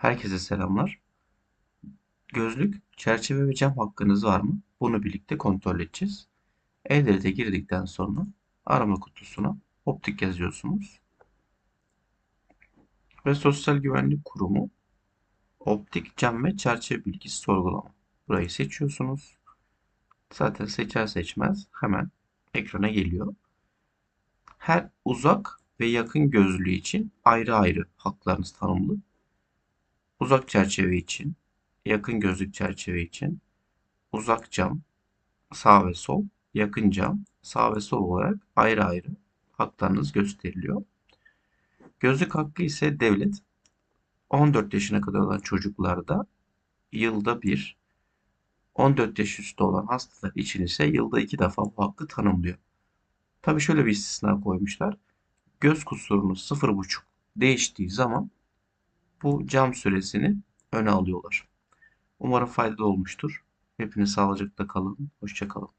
Herkese selamlar. Gözlük, çerçeve ve cam hakkınız var mı? Bunu birlikte kontrol edeceğiz. E-Devlet'e girdikten sonra arama kutusuna optik yazıyorsunuz. Ve Sosyal Güvenlik Kurumu optik, cam ve çerçeve bilgisi sorgulama. Burayı seçiyorsunuz. Zaten seçer seçmez hemen ekrana geliyor. Her uzak ve yakın gözlüğü için ayrı ayrı haklarınız tanımlı. Uzak çerçeve için, yakın gözlük çerçeve için, uzak cam, sağ ve sol, yakın cam, sağ ve sol olarak ayrı ayrı haklarınız gösteriliyor. Gözlük hakkı ise devlet 14 yaşına kadar olan çocuklarda yılda bir, 14 yaş üstü olan hastalar için ise yılda iki defa bu hakkı tanımlıyor. Tabii şöyle bir istisna koymuşlar. Göz kusurunuz 0,5 değiştiği zaman bu cam süresini öne alıyorlar. Umarım faydalı olmuştur. Hepiniz sağlıcakla kalın. Hoşça kalın.